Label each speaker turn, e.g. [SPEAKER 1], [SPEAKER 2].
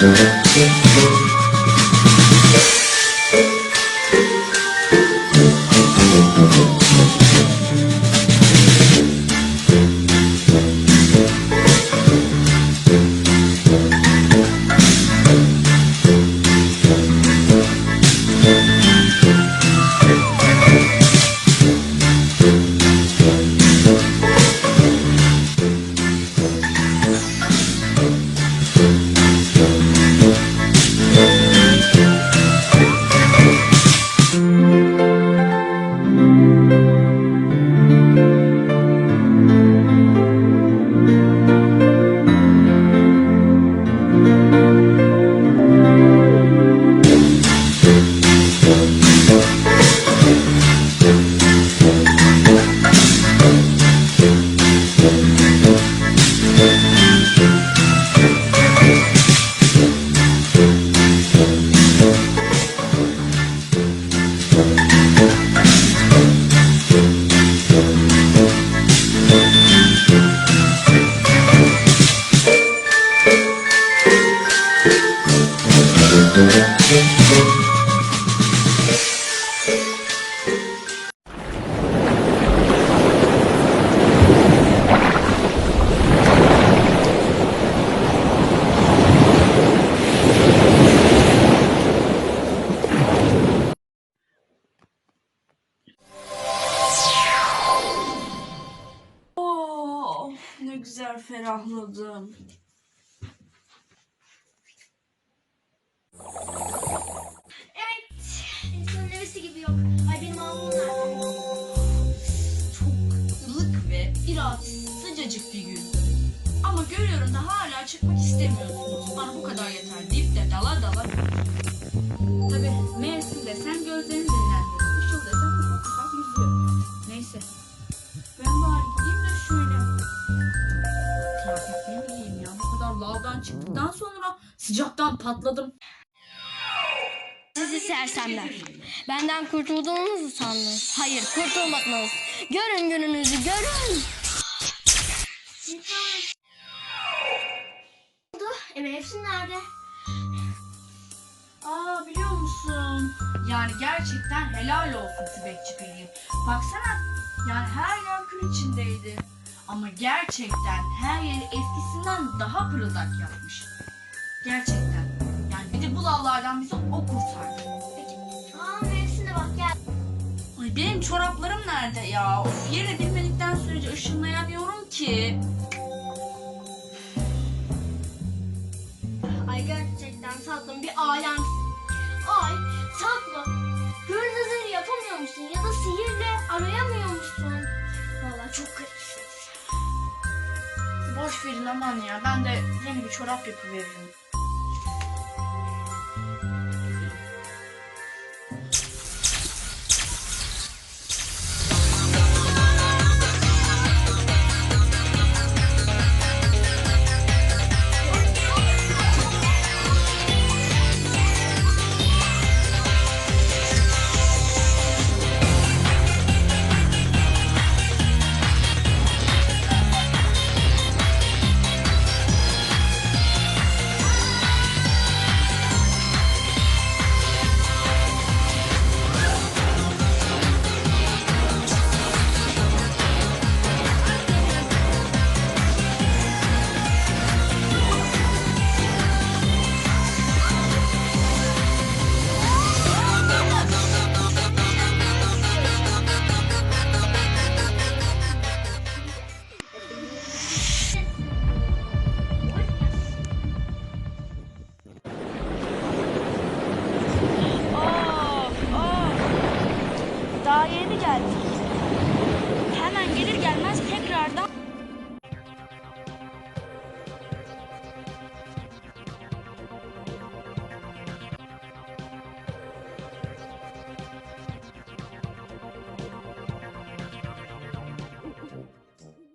[SPEAKER 1] Música güzel ferahladım. Hala çıkmak istemiyorsunuz. Bana bu kadar yeter deyip de dala dala. Tabi mevsim desem gözlerini dinlendiriyor. Işıl desem ufak ufak yüzüyor. Neyse. Ben bari gideyim de şöyle. Kıyafetlerimi giyeyim ya. Bu kadar lavdan çıktıktan sonra sıcaktan patladım.
[SPEAKER 2] Sizi sersemler. Benden kurtulduğunuzu sandınız. Hayır kurtulmadınız. Görün gününüzü görün.
[SPEAKER 3] Nerede?
[SPEAKER 1] Aa biliyor musun? Yani gerçekten helal olsun Tübekçi Pelin. Baksana yani her yer kül içindeydi. Ama gerçekten her yeri eskisinden daha pırıldak yapmış. Gerçekten. Yani bir de bu lavlardan bizi o kurtardı.
[SPEAKER 3] Peki. Aa mevsimde bak gel.
[SPEAKER 1] Ay benim çoraplarım nerede ya? Of yerini bilmedikten sürece ışınlayamıyorum ki.
[SPEAKER 3] Tatlım bir alemsin. Ay tatlım. Hırsızlığı yapamıyor musun? Ya da sihirle arayamıyor musun? Vallahi çok garipsin.
[SPEAKER 1] Boş verin aman ya. Ben de yeni bir çorap yapıveririm.